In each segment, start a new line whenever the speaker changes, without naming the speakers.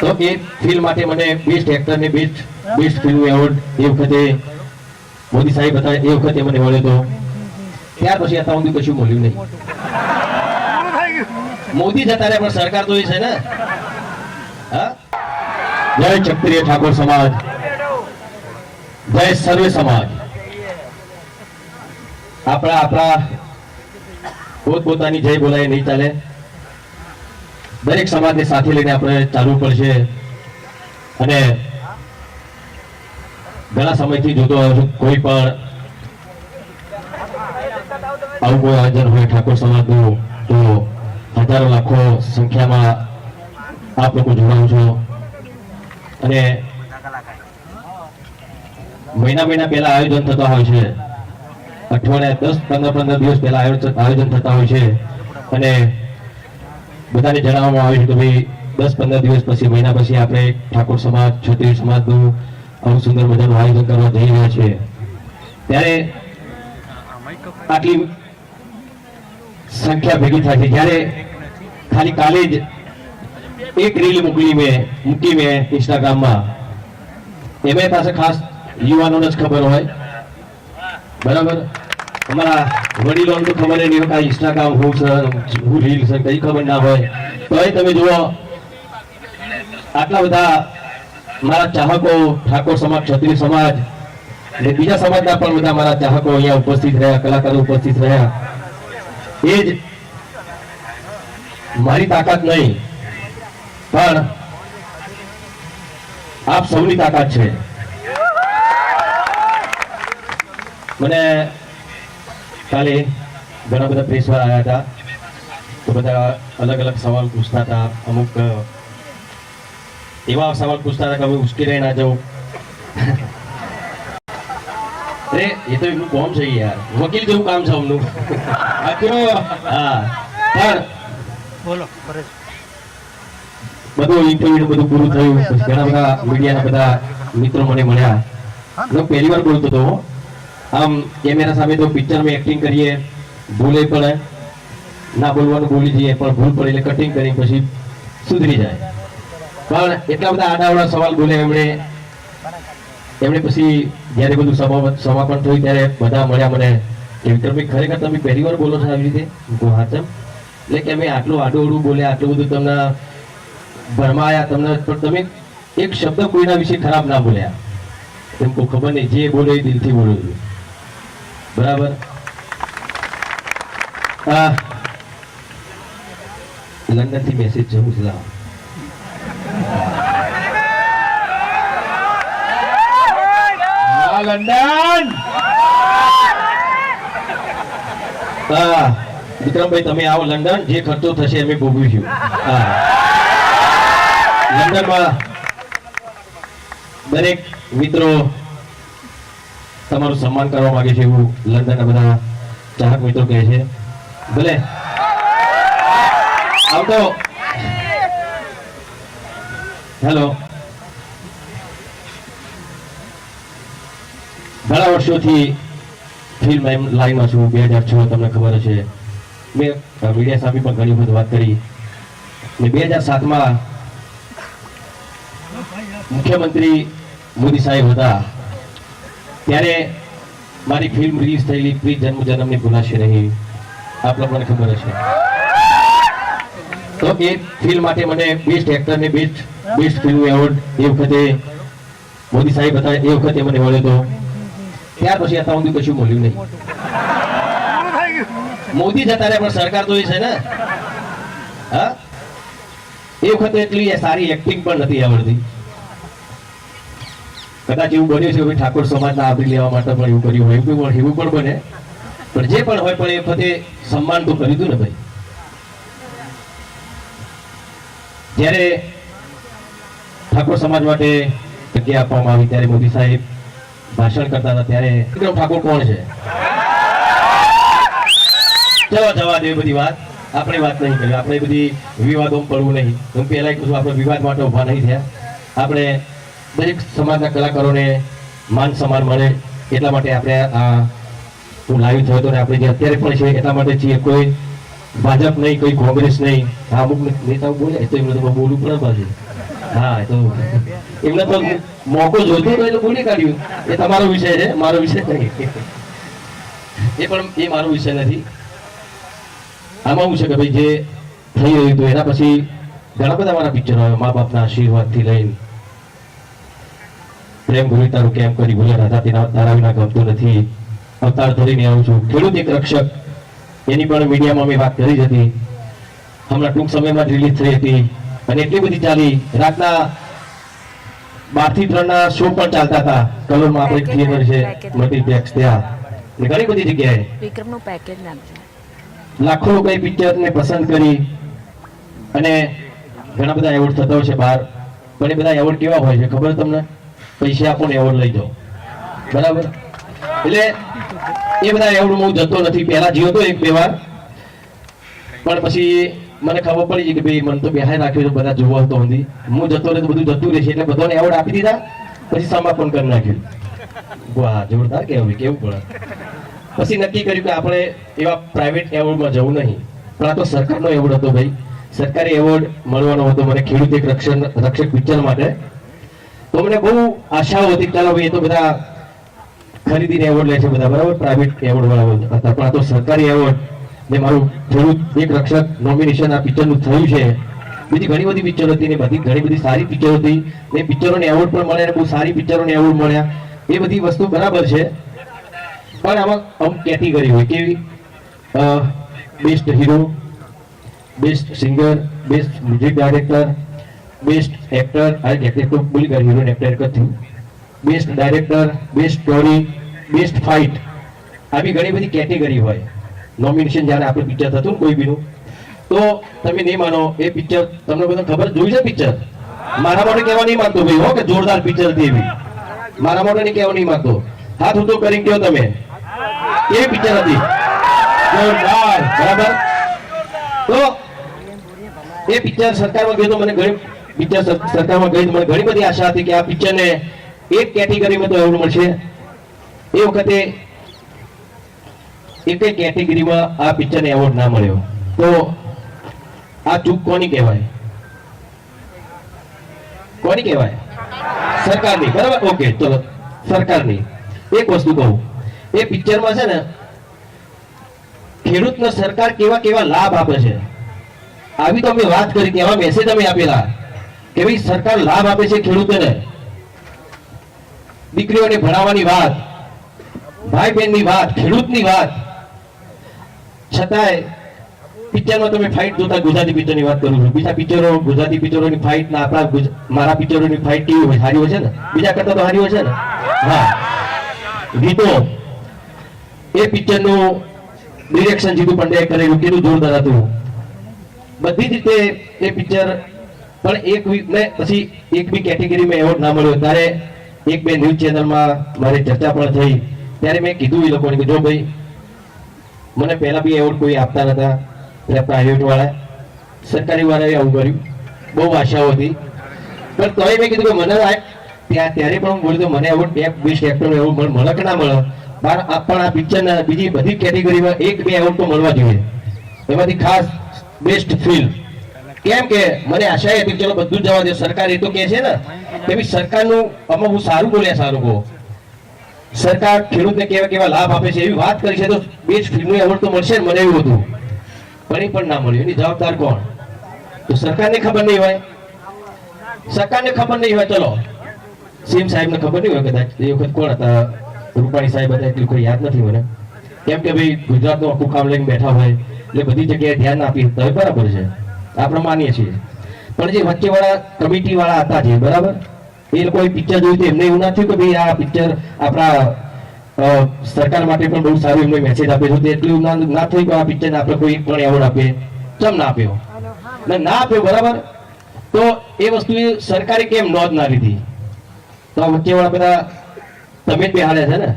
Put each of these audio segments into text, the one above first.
તો એ ફિલ્મ માટે મને બેસ્ટ એક્ટર ને બેસ્ટ બેસ્ટ ફિલ્મ એવોર્ડ એ વખતે મોદી સાહેબ હતા, એ વખતે મને મળ્યો હતો. ત્યાર પછી અત્યાર સુધી કશું મળ્યું નહીં. મોદી જતા રહ્યા, પણ સરકાર તો એ છે ને. હા? જય ક્ષત્રિય ઠાકોર સમાજ. જય સર્વે સમાજ. આપણા આપણા પોતપોતાની જય બોલાય, નહીં ચાલે. દરેક સમાજને સાથે લઈને આપણે ચાલવું પડશે. અને ઘણા સમયથી જોતો કોઈ પણ આવું કોઈ આયોજન હોય ઠાકોર સમાજનું, તો હજારો લાખો સંખ્યામાં આપ લોકો જોડાવ છો. અને મહિના મહિના પહેલા આયોજન થતા હોય છે. અઠવાડિયા દસ, પંદર પંદર દિવસ પહેલા આયોજન થતા હોય છે. અને બધાને જણાવવામાં આવે છે કે ભાઈ, દસ પંદર દિવસ પછી, મહિના પછી આપણે ઠાકોર સમાજ, ક્ષત્રિય સમાજનું આવું સુંદર મજાનું આયોજન કરવા જઈ રહ્યા છીએ. ત્યારે આટલી સંખ્યા ભેગી થાય છે. જ્યારે ખાલી કાલે જ એક રીલ મોકલી મેં, મૂકી મેં ઇન્સ્ટાગ્રામમાં એમાં પાસે ખાસ યુવાનોને જ ખબર હોય. બરાબર? અમારા વડીલોને તો ખબર નહીં આ ઇન્સ્ટાગ્રામ હું હું રીલ છે, કઈ ખબર ના હોય. તોય તમે જુઓ, આટલા બધા મારા ચાહકો, ઠાકોર સમાજ, ક્ષત્રિય સમાજ અને બીજા સમાજના પણ બધા મારા ચાહકો અહીંયા ઉપસ્થિત રહ્યા, કલાકારો ઉપસ્થિત રહ્યા. એ જ મારી તાકાત નહીં, પણ આપ સૌની તાકાત છે. મને કાલે ઘણા બધા પ્રેસવાર આવ્યા હતા. તો બધા અલગ અલગ સવાલ પૂછતા હતા. અમુક એવા સવાલ પૂછતા હતા કે હવે ઉશ્કેરાઈ ના જવું. અરે એ તો એમનું કોમ છે યાર. વકીલ જેવું કામ છે અમનું. આ હા. પણ
બોલો
બધું ઇન્ટરવ્યુ બધું પૂરું થયું. ઘણા બધા મીડિયાના બધા મિત્રો મને મળ્યા. હું. પહેલી વાર બોલતો હતો આમ કેમેરા સામે તો પિક્ચરમાં એક્ટિંગ કરીએ ભૂલે પડે ના બોલવાનું બોલી જઈએ પણ ભૂલ પડે એટલે કટિંગ કરી પછી સુધરી જાય. પણ એટલા બધા આડાવડા સવાલ બોલે એમણે એમણે પછી જ્યારે બધું સમાપન થયું ત્યારે બધા મળ્યા મને કે વિક્રમભાઈ ખરેખર તમે પહેલી વાર બોલો છો આવી રીતે? હું કહું, હા ચમ એટલે કે અમે આટલું આડું અડું બોલ્યા આટલું બધું તમને ભરમાયા તમને પણ તમે એક શબ્દ કોઈના વિશે ખરાબ ના બોલ્યા. એમ કોઈ ખબર નહીં જે બોલે એ દિલથી બોલો છો. બરાબર? લંડનથી મેસેજ જવું છે લંડન! હા, વિક્રમભાઈ, તમે આવો લંડન, જે ખર્ચો થશે અમે ભોગવીશું હા. લંડનમાં દરેક મિત્રો તમારું સન્માન કરવા માંગે છે એવું લંડનના બધા ચાહક મિત્રો કહે છે. ભલે. આવતો. હેલો. ઘણા વર્ષોથી ફિલ્મ લાઈનમાં છું. બે હજાર છ તમને ખબર હશે. મેં મીડિયા સામે પણ ઘણી વખત વાત કરી. ને બે હજાર સાતમાં મુખ્યમંત્રી મોદી સાહેબ હતા. ત્યારે મારી ફિલ્મ રિલીઝ થયેલી પ્રી જન્મ જન્મની ભૂલાશે નહીં આપ લોકોને ખબર હશે. તો એ ફિલ્મ માટે મને બેસ્ટ એક્ટર ને બેસ્ટ બેસ્ટ ફિલ્મ એવોર્ડ એ વખતે મોદી સાહેબ હતા, એ વખતે મને મળ્યો હતો. ત્યાર પછી અત્યાર સુધી કશું મળ્યું નહીં. મોદી જતા રહ્યા, પણ સરકાર તો એ છે ને. હા? એ વખતે એટલી સારી એક્ટિંગ પણ નથી આવડતી. કદાચ એવું બન્યું છે ઠાકોર સમાજના આવરી લેવા માટે પણ એવું કર્યું હોય, એવું પણ એવું પણ બને. પણ જે પણ હોય, પણ એ વખતે સન્માન તો કરી હતું ને ભાઈ. જ્યારે ઠાકોર સમાજ માટે જગ્યા આપવામાં આવી, ત્યારે મોદી સાહેબ ભાષણ કરતા હતા, ત્યારે ઠાકોર કોણ છે? જવા જવા દે બધી વાત. આપણે વાત નહીં કરી, આપણે બધી વિવાદો પડવું નહીં. હું પહેલાં કહું છું, આપણે વિવાદ માટે ઊભા નહીં થયા. આપણે દરેક સમાજના કલાકારોને માન સન્માન મળે એટલા માટે આપણે આ હું લાઈવ થયો હતો ને આપણે જે અત્યારે પણ છે એટલા માટે છીએ કોઈ ભાજપ નહીં, કોઈ કોંગ્રેસ નહીં, આ અમુક નેતાઓ બોલે તો એમને તો બોલવું પડે પાછું. હા તો એમને તો મોકો જોઈતો હતો એટલે બોલી કાઢ્યું. એ તમારો વિષય છે, મારો વિષય નહીં. એ પણ, એ મારો વિષય નથી. આમાં શું છે કે ભાઈ જે થઈ રહ્યું હતું, એના પછી ઘણા બધા મારા પિક્ચરો આવ્યા, મા બાપના આશીર્વાદથી લઈને. પ્રેમ ભૂલી તારું કેમ કરી ભૂલ્યા રાધા તેના તારા વિના ગમતું નથી? અવતાર ધરીને આવું છું. ખેડૂત એક રક્ષક. એની પણ મીડિયામાં મેં વાત કરી જ હતી. હમણાં ટૂંક સમયમાં રિલીઝ થઈ હતી. અને એટલી બધી ચાલી. રાતના બારથી ત્રણ ના શો પણ ચાલતા હતા. કલોલમાં આપણે થિયેટર છે. મલ્ટીપ્લેક્સ ત્યાં. ઘણી બધી જગ્યાએ.
વિક્રમનું પેકેજ
લાખો લોકોએ પિક્ચરને પસંદ કરી. અને ઘણા બધા એવોર્ડ થતા હોય છે બહાર. પણ એ બધા એવોર્ડ કેવા હોય છે ખબર તમને? પૈસા આપો ને એવોર્ડ લઈ જાઓ. બરાબર? એટલે એ બધા એવોર્ડ હું જતો નથી. પહેલા જીવો તો એક બે વાર. પણ પછી મને ખબર પડી કે ભાઈ મને તો બેહાઈ રાખ્યો બધા જોવા હતી હું જતો રહે બધું જતું રહેશે, એટલે બધાને એવોર્ડ આપી દીધા, પછી સમાપન કરી નાખ્યું. વાહ, જોરદાર કેવું કેવું પડે. પછી નક્કી કર્યું કે આપણે એવા પ્રાઇવેટ એવોર્ડમાં જવું નહીં. પણ આ તો સરકારનો એવોર્ડ હતો, ભાઈ. સરકારી એવોર્ડ મળવાનો હતો, મને ખેડૂત એક રક્ષણ, રક્ષક પિક્ચર માટે. તો મને બહુ આશાઓ હતી ચાલો ભાઈ એ તો બધા ખરીદીને એવોર્ડ લે છે બધા, બરાબર? પ્રાઇવેટ એવોર્ડ વાળા હતા પણ આ તો સરકારી એવોર્ડ જે મારું ખેડૂત એક રક્ષક નોમિનેશન આ પિક્ચરનું થયું છે. બીજી ઘણી બધી પિક્ચરો હતી ને બધી, ઘણી બધી સારી પિક્ચરો હતી. ને પિક્ચરોને એવોર્ડ પણ મળ્યા અને બહુ સારી પિક્ચરોને એવોર્ડ મળ્યા. એ બધી વસ્તુ બરાબર છે. પણ આમાં અમુક કેટેગરી હોય કેવી best hero best singer best music director best actor actor બોલી ગયા હીરો એક્ટર એક જ થયું best director best story best fight આવી ઘણી બધી કેટેગરી હોય. નોમિનેશન જ્યારે આપણે પિક્ચર થતું કોઈ બીનું તો તમે નહીં માનો, એ પિક્ચર તમને બધા ખબર જોઈ છે પિક્ચર મારા માટે કહેવા નહીં માંગતો ભાઈ, હો કે જોરદાર પિક્ચર હતી એવી. મારા માટે નહીં કહેવા નહીં માંગતો. હાથ ઊંચો કરી કહો તમે. કેવી પિક્ચર હતી? જોરદાર, બરાબર? તો એ પિક્ચર સરકારમાં ગયો તો મને ઘણી પિક્ચર સરકારમાં ગઈ મને ઘણી બધી આશા હતી કે આ પિક્ચરને એક કેટેગરીમાં તો એવોર્ડ મળશે. એ વખતે એક કેટેગરીમાં આ પિક્ચરને એવોર્ડ ના મળ્યો. તો આ ચૂક કોની કહેવાય? કોની કહેવાય? સરકારની. બરાબર? ઓકે ચલો સરકારની. એક વસ્તુ કહું. એ પિક્ચરમાં છે ને, ખેડૂતને સરકાર કેવા કેવા લાભ આપે છે? આવી તો અમે વાત કરી કે એવા મેસેજ અમે આપેલા. કે ભાઈ સરકાર લાભ આપે છે ખેડૂતોને. દીકરીઓને ભણાવવાની વાત ભાઈ બહેનની વાત, ખેડૂતની વાત. છતાંય પિક્ચરમાં તમે ફાઇટ જોતા ગુજરાતી પિક્ચરની વાત કરું છું. બીજા પિક્ચરો, ગુજરાતી પિક્ચરોની ફાઇટ ના આપણા મારા પિક્ચરોની ફાઇટ કેવી હોય? સારી હોય છે ને? બીજા કરતા તો સારી હોય છે ને? હા. ગીતો એ પિક્ચરનું ડિરેક્શન જીતુ પંડ્યાએ કરેલું કેટલું જોરદાર હતું. બધી જ રીતે એ પિક્ચર પણ એક વીક ને પછી એક બી કેટેગરીમાં એવોર્ડ ના મળ્યો. ત્યારે એક બે ન્યૂઝ ચેનલમાં મારી ચર્ચા પણ થઈ. ત્યારે મેં કીધું એ લોકોને કે જો ભાઈ, મને પહેલા બી એવોર્ડ કોઈ આપતા નતા. એટલે પ્રાઇવેટ વાળા, સરકારી વાળાએ આવું કર્યું. બહુ આશાઓ હતી. પણ તોય મેં કીધું કે મને ત્યાં, ત્યારે પણ હું તો મને એવોર્ડ બે બેસ્ટ એક્ટર એવોર્ડ મળે મળે કે ના મળે. પણ આ પિક્ચરના બીજી બધી કેટેગરીમાં એક બે એવોર્ડ તો મળવા જોઈએ. એમાંથી ખાસ બેસ્ટ ફિલ્મ કેમ કે મને આશા હતી ચલો બધું જ જવા દે. સરકાર એ તો કે છે ને, કે ભાઈ સરકારનું અમે હું સારું બોલ્યા સારું કહો. સરકાર ખેડૂતને કેવા કેવા લાભ આપે છે એવી વાત કરી છે તો બેસ્ટ ફિલ્મનું એવોર્ડ તો મળશે મને એવું હતું. એ પણ ના મળ્યું. એની જવાબદાર કોણ? તો સરકારને ખબર નહીં હોય. સરકારને ખબર નહીં હોય, ચલો. સીએમ સાહેબને ખબર નહીં હોય કદાચ. એ વખત કોણ હતા? રૂપાણી સાહેબ હતા, એટલું કોઈ યાદ નથી મને. કેમ કે ભાઈ ગુજરાતનું આખું કામ લઈને બેઠા હોય, એટલે બધી જગ્યાએ ધ્યાન આપી. તો બરાબર છે. આપણે માનીએ છીએ. પણ જે વચ્ચેવાળા કમિટી વાળા હતા જે, બરાબર? એ લોકોએ પિક્ચર જોયું તો એમને એવું ના થયું કે ભાઈ આ પિક્ચર આપણા સરકાર માટે પણ બહુ સારું એમને મેસેજ આપ્યો છે. એટલું ના થયું કે આ પિક્ચરને આપણે કોઈ પણ એવોર્ડ આપીએ કેમ ના આપ્યો. ને આપ્યો, બરાબર? તો એ વસ્તુ સરકારે કેમ નોંધ ના લીધી? તો આ વચ્ચેવાળા બધા તમે જ બેહાડ્યા છે ને?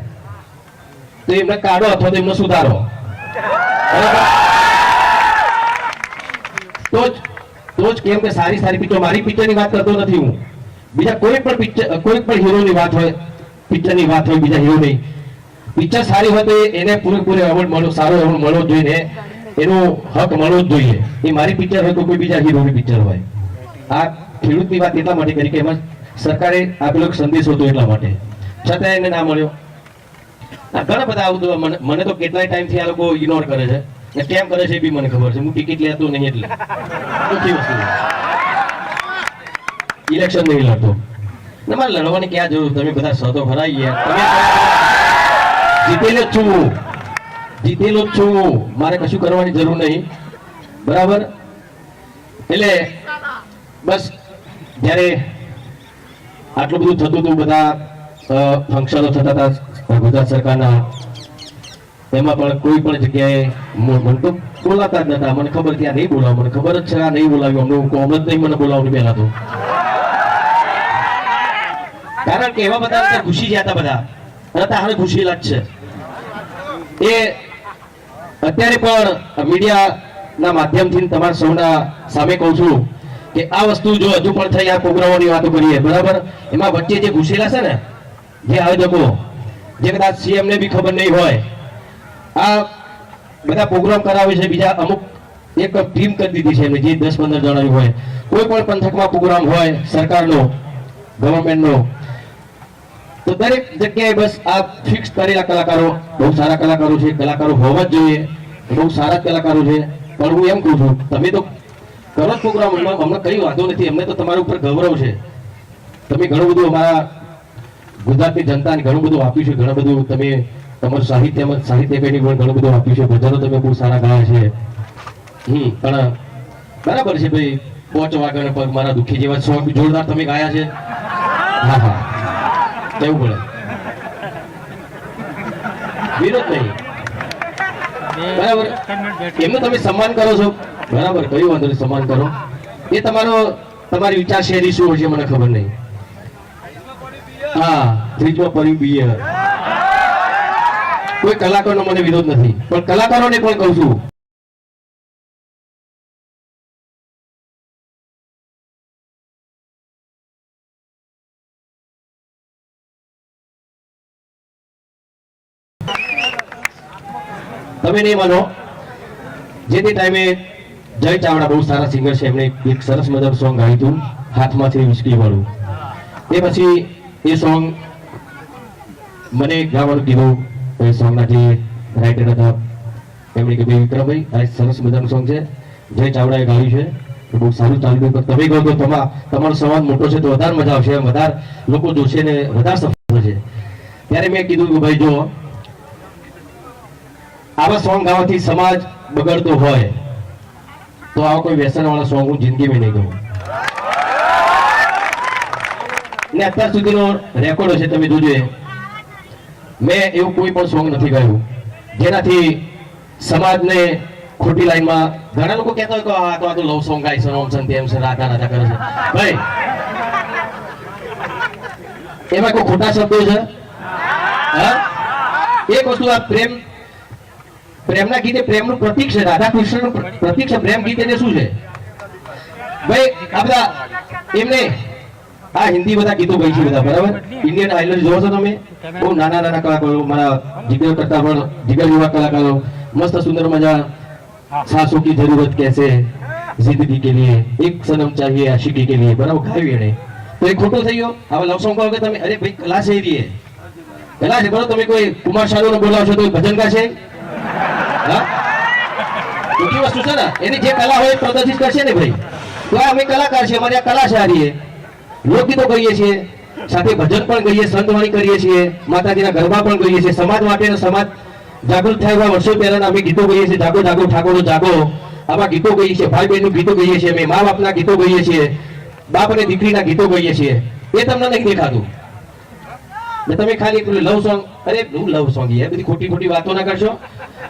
તો એમને કાઢો અથવા તો એમને સુધારો. બરાબર? તો જ તો જ કેમ કે સારી સારી પિક્ચર મારી પિક્ચરની વાત કરતો નથી હું. બીજા કોઈ પણ પિક્ચર કોઈ પણ હીરોની વાત હોય પિક્ચરની વાત હોય, બીજા હીરોની. પિક્ચર સારી હોય તો એને પૂરેપૂરો એવોર્ડ મળવો સારો એવોર્ડ મળવો જોઈએ એનો હક મળવો જ જોઈએ. એ મારી પિક્ચર હોય તો કોઈ બીજા હીરોની પિક્ચર હોય. આ ખેડૂતની વાત એટલા માટે કરી કે એમાં સરકારે આપેલો સંદેશો હતો એટલા માટે. છતાં એને ના મળ્યો. આ ઘણા બધા આવું મને તો કેટલાય ટાઈમથી આ લોકો ઇગ્નોર કરે છે. કેમ કરે છે એ બી મને ખબર છે. હું ટિકિટ લેતો નહીં એટલે. ઇલેક્શન નહીં લડતો. તમારે મારે લડવાની ક્યાં જરૂર? તમે બધા સતો ભરાઈ ગયા. જીતેલો જ છું. જીતેલો જ છું. મારે કશું કરવાની જરૂર નહીં. બરાબર? એટલે બસ જ્યારે આટલું બધું થતું હતું, બધા ફંક્શનો થતા હતા ગુજરાત સરકારના એમાં પણ કોઈ પણ જગ્યાએ મને તો બોલાતા જ નતા. મને ખબર ત્યાં નહીં બોલાવ. મને ખબર જ છે આ નહીં બોલાવ્યું. અમને કોમ જ નહીં મને બોલાવવાનું પહેલા તો. કારણ કે એવા બધા ઘૂસી ગયા હતા બધા. નતા હવે ઘૂસેલા જ એ અત્યારે પણ મીડિયાના માધ્યમથી તમારા સૌના સામે કહું છું કે આ વસ્તુ જો હજુ પણ થઈ આ પ્રોગ્રામોની વાતો કરીએ, બરાબર? એમાં વચ્ચે જે ઘૂસેલા છે ને, જે આયોજકો, જે કદાચ સીએમને બી ખબર નહીં હોય આ બધા પ્રોગ્રામ કરાવે છે. બીજા અમુક એક ટીમ કરી દીધી છે જે દસ પંદર જણાવી હોય. કોઈ પણ પંથકમાં પ્રોગ્રામ હોય, સરકારનો ગવર્મેન્ટનો તો દરેક જગ્યાએ બસ આ ફિક્સ કરેલા કલાકારો, બહુ સારા કલાકારો છે. કલાકારો હોવા જ જોઈએ. બહુ સારા કલાકારો છે. પણ હું એમ કહું છું, તમે તો કરો જ પ્રોગ્રામ અમને કઈ વાંધો નથી. અમને તો તમારા ઉપર ગૌરવ છે. તમે ઘણું બધું અમારા ગુજરાતની જનતાને ઘણું બધું આપ્યું છે. ઘણું બધું તમે તમારું સાહિત્યમાં સાહિત્ય કઈ પણ ઘણું બધું આપ્યું છે. ભજનો તમે બહુ સારા ગાયા છે. હમ, પણ બરાબર છે ભાઈ, પોચ વાગણ પગ મારા દુઃખી જેવા સોંગ જોરદાર તમે ગાયા છે. હા હા. કેવું પડે? વિરોધ નહીં. બરાબર. એમનું તમે સન્માન કરો છો. બરાબર, કયું વાંધો નહીં, સન્માન કરો. એ તમારો, તમારી વિચારશૈલી શું હોય છે મને ખબર નહીં. હા ફ્રીજમાં પડ્યું બિયર. કોઈ કલાકારનો મને વિરોધ નથી. પણ કલાકારોને પણ કહું છું. તમે નહીં માનો. જે તે ટાઈમે જય ચાવડા બહુ સારા સિંગર છે. એમણે એક સરસ મજાનું સોંગ ગાયું હતું, હાથમાંથી વિસ્કી વાળું. એ પછી એ સોંગ મને ગાવાનું કીધું. એ સોંગના રાઇટર હતા એમણે કીધું વિક્રમભાઈ, આ સરસ મજાનું સોંગ છે. જય ચાવડાએ ગાયું છે. બહુ સારું ચાલ્યું પણ તમે કહો તો તમા, તમારો સંવાદ મોટો છે તો વધારે મજા આવશે વધારે લોકો જોશે ને વધારે સફળ થશે ત્યારે મેં કીધું કે ભાઈ જો, આવા સોંગ ગાવાથી સમાજ બગડતો હોય, તો આવા કોઈ વ્યસનવાળા સોંગ હું જિંદગીમાં નહીં ગાઉં. ને અત્યાર સુધીનો રેકોર્ડ છે તમે જોજો. મેં એવું કોઈ પણ સોંગ નથી ગાયું. જેનાથી સમાજને ખોટી લાઈનમાં ઘણા લોકો કહેતા હોય કે આ તો આ તો લવ સોંગ ગાય છે ઓમ છે તેમ છે, રાધા રાધા કરે છે. ભાઈ, એમાં કોઈ ખોટા શબ્દો છે? એક વસ્તુ આ પ્રેમ, પ્રેમના ગીતે પ્રેમનું પ્રતીક છે રાધા કૃષ્ણનું પ્રતિક છે, પ્રેમ ગીત શું છે? ભાઈ, આ બધા એમને આ હિન્દી બધા ગીતો ગઈ છે બધા, બરાબર? ઇન્ડિયન આઇડલ જોવો છો તમે? બહુ નાના નાના કલાકારો, મારા જીગર કરતા પણ જીગર યુવા કલાકારો, મસ્ત સુંદર મજા સાસુ કી જરૂરત કેસે જિંદગી કે લીએ, એક સનમ ચાહીએ આશિકી કે લીએ, બરાબર? ગાયું એને. તો એ ખોટો થઈ ગયો? હવે લવ સોંગ કહો કે તમે, અરે ભાઈ, કલા છે રીએ કલા છે બરો તમે કોઈ કુમાર શાનુ બોલાવશો તો ભજન ગાશે હા? ટૂંકી વસ્તુ છે ને, એની જે કલા હોય પ્રદર્શિત કરશે ને ભાઈ. તો અમે કલાકાર છે અમારી આ કલા છે આ રીએ લોકગીતો કરીએ છીએ. સાથે ભજન પણ કરીએ, સંતવાણી કરીએ છીએ, માતાજીના ગરબા પણ કરીએ છીએ. સમાજ માટે સમાજ જાગૃત થાય એવા વર્ષો પહેલા અમે ગીતો ગાઈએ છીએ. જાગો જાગો, ઠાકોરો, જાગો. આવા ગીતો ગાઈએ છીએ. ભાઈ બહેનનું ગીતો ગાઈએ છીએ. અમે મા બાપના ગીતો ગાઈએ છીએ. બાપ અને દીકરીના ગીતો ગાઈએ છીએ. એ તમને નહીં દેખાતું. તમે ખાલી પેલું લવ સોંગ અરે, હું લવ સોંગ એ બધી ખોટી ખોટી વાતો ના કરશો.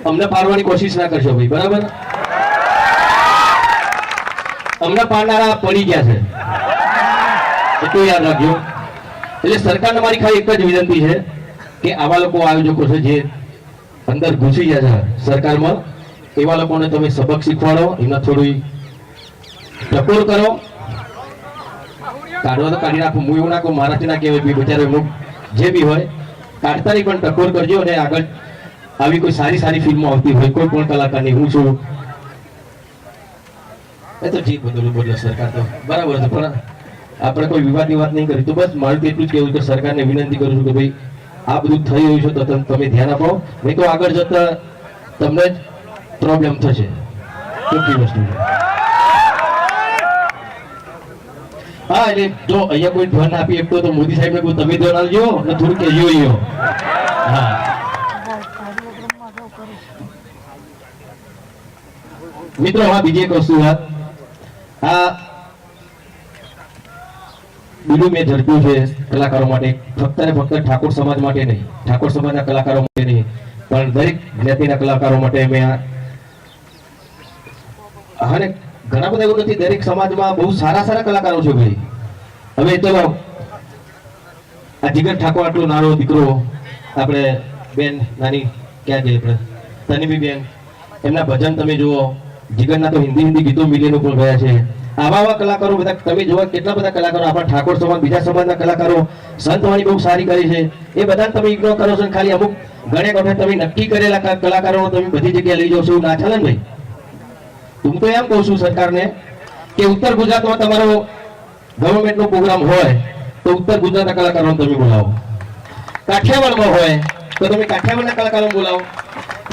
અમને પાડવાની કોશિશ ના કરશો ભાઈ. બરાબર? અમને પાડનારા પડી ગયા છે. એટલું યાદ રાખજો. એટલે સરકારને મારી ખાલી એક જ વિનંતી છે કે આવા લોકો આયોજકો છે જે અંદર ઘૂસી ગયા છે સરકારમાં, એવા લોકોને તમે સબક શીખવાડો, એમને થોડી ટકોર કરો. કાઢવા તો કાઢી નાખો હું એવું નાખું મારાથી ના કહેવાય બિચારો એમનું જે બી હોય, કાઢતાની પણ ટકોર કરજો અને આગળ આવી કોઈ સારી સારી ફિલ્મો આવતી હોય, કોઈ પણ કલાકારની, હું છું. એ તો જીત બદલું બોલે સરકાર તો બરાબર છે, પણ આપણે કોઈ વિવાદની વાત નહીં કરી. તો બસ મારું એટલું જ કહેવું કે સરકારને વિનંતી કરું છું કે ભાઈ, આ બધું થઈ રહ્યું છે તો તમે ધ્યાન આપો. નહીં તો આગળ જતા તમને જ પ્રોબ્લેમ થશે. ચોખ્ખી વસ્તુ હા, એટલે જો અહીંયા કોઈ ધ્વન આપી શકતો તો મોદી સાહેબને કોઈ તમે ધ્વન આવજો અને થોડું કહેજો હા. મિત્રો, હા, બીજી એક વસ્તુ વાત આ બીજું મેં ઝડપ્યું છે કલાકારો માટે. ફક્ત ને ફક્ત ઠાકોર સમાજ માટે નહીં. ઠાકોર સમાજના કલાકારો માટે નહીં. પણ દરેક જ્ઞાતિના કલાકારો માટે મેં અને ઘણા બધા એવું નથી, દરેક સમાજમાં બહુ સારા સારા કલાકારો છે ભાઈ. હવે ચલો, આ જીગર ઠાકોર આટલો નાનો દીકરો, આપણે બેન નાની ક્યાં છે આપણે? તનવી બેન, એમના ભજન તમે જુઓ. જીગરના તો હિન્દી હિન્દી ગીતો મિલિયન ઉપર ગયા છે. આવા આવા કલાકારો, બધા તમે જોવા કેટલા બધા કલાકારો, આપણા ઠાકોર સમાજ, બીજા સમાજના કલાકારો સંતવાણી બહુ સારી કરી છે. એ બધા તમે ઇગ્નોર કરો છો ખાલી અમુક ઘણે વખત તમે નક્કી કરેલા કલાકારો તમે બધી જગ્યાએ લઈ જાઓ છો ના ચાલે ભાઈ. હું તો એમ કહું છું સરકારને કે ઉત્તર ગુજરાતમાં તમારો ગવર્મેન્ટનો પ્રોગ્રામ હોય તો ઉત્તર ગુજરાતના કલાકારોને તમે બોલાવો. કાઠિયાવાડમાં હોય તો તમે કાઠિયાવાડના કલાકારોને બોલાવો.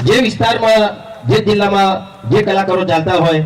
જે વિસ્તારમાં, જે જિલ્લામાં જે કલાકારો ચાલતા હોય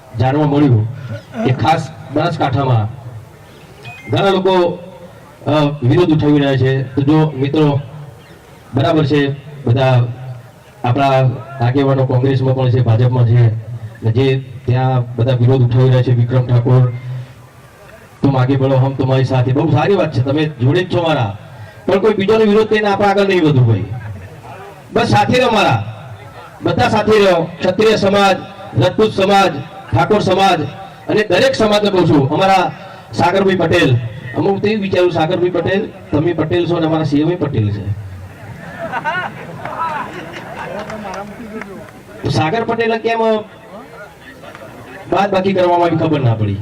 જાણવા મળ્યું કે ખાસ બનાસકાંઠામાં ઘણા લોકો વિરોધ ઉઠાવી રહ્યા છે. તો જો મિત્રો, બરાબર છે, બધા આપણા આગેવાનો કોંગ્રેસમાં પણ છે, ભાજપમાં છે જે ત્યાં બધા વિરોધ ઉઠાવી રહ્યા છે, વિક્રમ ઠાકોર, તું આગે બળો હમ તમારી સાથે. બહુ સારી વાત છે, તમે જોડે જ છો મારા. પણ કોઈ બીજોનો વિરોધ કરીને આપણે આગળ નહીં વધવું ભાઈ. બસ સાથે રહો મારા. બધા સાથે રહો. ક્ષત્રિય સમાજ, રાજપૂત સમાજ ઠાકોર સમાજ અને દરેક સમાજને કહું છું, અમારા સાગરભાઈ પટેલ, અમુક તે વિચાર્યું વિચારું સાગરભાઈ પટેલ, તમે પટેલ છો અને અમારા સીએમ પટેલ છે. સાગર પટેલ કેમ બાદ બાકી કરવામાં આવી ખબર ના પડી?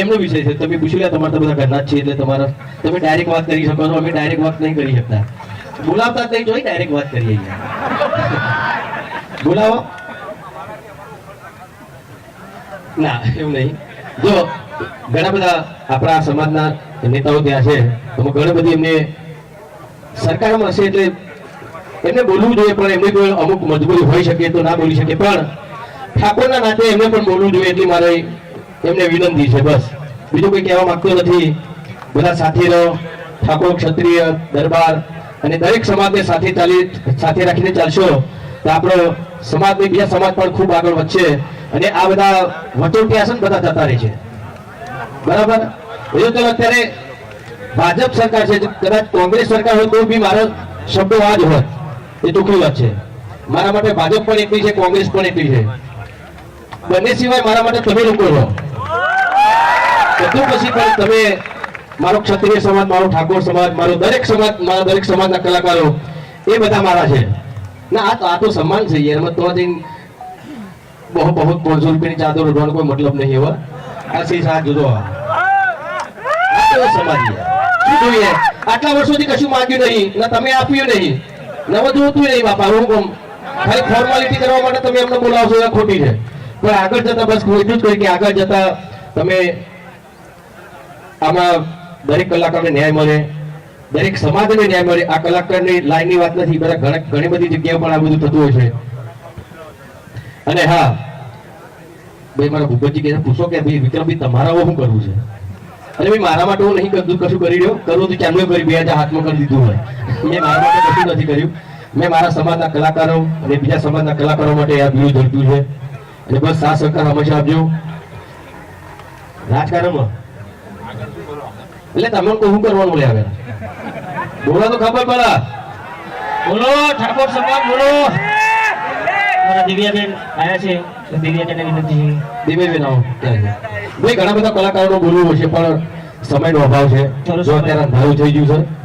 એમનો વિષય છે. તમે પૂછી લે તમારા તો બધા ઘરના જ છે, એટલે તમારા તમે ડાયરેક્ટ વાત કરી શકો છો, અમે ડાયરેક્ટ વાત નહીં કરી શકતા. બોલાવતા જ નહીં જોઈ ડાયરેક્ટ વાત કરીએ. બોલાવો. ના, એવું નહીં. જો ઘણા બધા આપણા સમાજના નેતાઓ ત્યાં છે, તો ઘણી બધી એમને સરકારમાં હશે એટલે એમને બોલવું જોઈએ, પણ એમની કોઈ અમુક મજબૂરી હોઈ શકે તો ના બોલી શકે. પણ ઠાકોરના નાતે એમને પણ બોલવું જોઈએ એટલી મારે એમને વિનંતી છે, બસ. બીજું કોઈ કહેવા માંગતો નથી. બધા સાથે રહો ઠાકોર, ક્ષત્રિય, દરબાર અને દરેક સમાજને સાથે ચાલી, સાથે રાખીને ચાલશો, તો આપણો સમાજ બીજા સમાજ પણ ખૂબ આગળ વધશે. અને આ બધા વટોટિયા છે બધા જતા રહે છે. બરાબર? એ તો અત્યારે ભાજપ સરકાર છે, કદાચ કોંગ્રેસ સરકાર હોય તો બી મારા શબ્દો આ જ હોય. એ દુઃખી વાત છે. મારા માટે ભાજપ પણ એટલી છે, કોંગ્રેસ પણ એટલી છે. બંને સિવાય મારા માટે તમે લોકો રહો. બધું પછી પણ તમે મારો ક્ષત્રિય સમાજ, મારો ઠાકોર સમાજ, મારો દરેક સમાજ, મારા દરેક સમાજના કલાકારો, એ બધા મારા છે. ના, આ તો આ તો સન્માન છે એમાં તો જઈને બહુ બહુ પાંચસો રૂપિયાની ચાદર ઉડવાનો કોઈ મતલબ નહીં એવા. આ સી સાથ જોજો છે? શું જોઈએ આટલા વર્ષોથી કશું માંગ્યું નહીં. ના તમે આપ્યું નહીં. નવું જોતું નહીં, બાપા, હું કહું. ખાલી ફોર્માલિટી કરવા માટે તમે એમને બોલાવશો, એ ખોટી છે. પણ આગળ જતા બસ એટલું જ કહી કે આગળ જતા તમે આમાં દરેક કલાકારને ન્યાય મળે. દરેક સમાજને ન્યાય મળે. આ કલાકારની લાઈનની વાત નથી, બધા ઘણા- બધી જગ્યાએ પણ આ બધું થતું હોય છે. અને હા ભાઈ મારા ભૂપતજી કે પૂછો કે ભાઈ વિક્રમભાઈ, તમારા શું કરવું છે? અરે ભાઈ, મારા માટે હું નહીં કરતું કશું કરી રહ્યો કરવું તો ચાલુ કરી, બે હજાર હાથમાં કરી દીધું હોય. મેં મારા માટે કશું નથી કર્યું. મેં મારા સમાજના કલાકારો અને બીજા સમાજના કલાકારો માટે આ બીજું ઝડપ્યું છે. અને બસ સાથ સહકાર હંમેશા આપજો રાજકારણમાં. એટલે તમને તો શું કરવાનું લે આવે બોલો તો ખબર પડે.
બોલો, ઠાકોર સમાજ બોલો. મારા દિવ્યાબેન છે. તો દિવ્યાબેનને વિનંતી
ધીમે આવો. ભાઈ ઘણા બધા કલાકારોનું બોલવું છે પણ સમયનો અભાવ છે. જો અત્યારે અંધારું થઈ ગયું છે.